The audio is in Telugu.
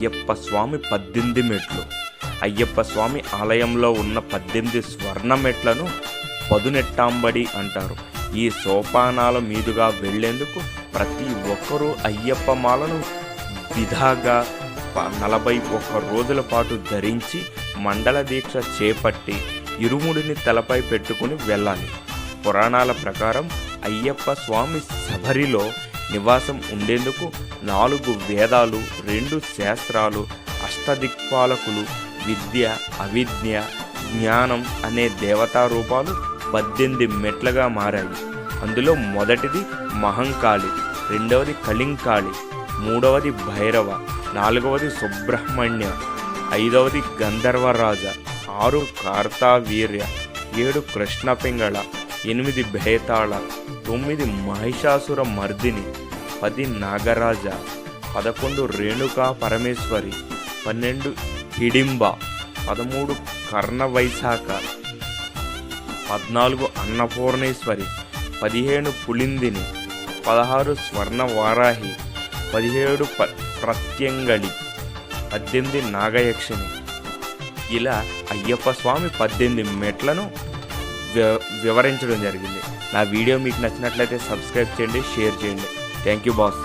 అయ్యప్ప స్వామి పద్దెనిమిది మెట్లు. అయ్యప్ప స్వామి ఆలయంలో ఉన్న పద్దెనిమిది స్వర్ణ మెట్లను పదునెట్టాంబడి అంటారు. ఈ సోపానాల మీదుగా వెళ్ళేందుకు ప్రతి ఒక్కరూ అయ్యప్ప మాలను విధాగా నలభై ఒక్క రోజుల పాటు ధరించి మండల దీక్ష చేపట్టి ఇరుముడిని తలపై పెట్టుకుని వెళ్ళాలి. పురాణాల ప్రకారం అయ్యప్ప స్వామి శబరిలో నివాసం ఉండేందుకు నాలుగు వేదాలు రెండు శాస్త్రాలు అష్టదిక్పాలకులు విద్య అవిద్య జ్ఞానం అనే దేవతా రూపాలు పద్దెనిమిది మెట్లుగా మారాయి. అందులో మొదటిది మహంకాళి రెండవది కళింకాళి మూడవది భైరవ నాలుగవది సుబ్రహ్మణ్య ఐదవది గంధర్వరాజ ఆరు కార్తావీర్య ఏడు కృష్ణపింగళ ఎనిమిది భేతాళ తొమ్మిది మహిషాసుర మర్దిని పది నాగరాజ పదకొండు రేణుకా పరమేశ్వరి పన్నెండు హిడింబ పదమూడు కర్ణ వైశాఖ పద్నాలుగు అన్నపూర్ణేశ్వరి పదిహేను పులిందిని పదహారు స్వర్ణ వారాహి పదిహేడు ప ప్రత్యంగళి పద్దెనిమిది నాగయక్షిణి ఇలా అయ్యప్ప స్వామి పద్దెనిమిది మెట్లను వివరించడం జరిగింది. నా వీడియో మీకు నచ్చినట్లయితే సబ్స్క్రైబ్ చేయండి షేర్ చేయండి. Thank you boss.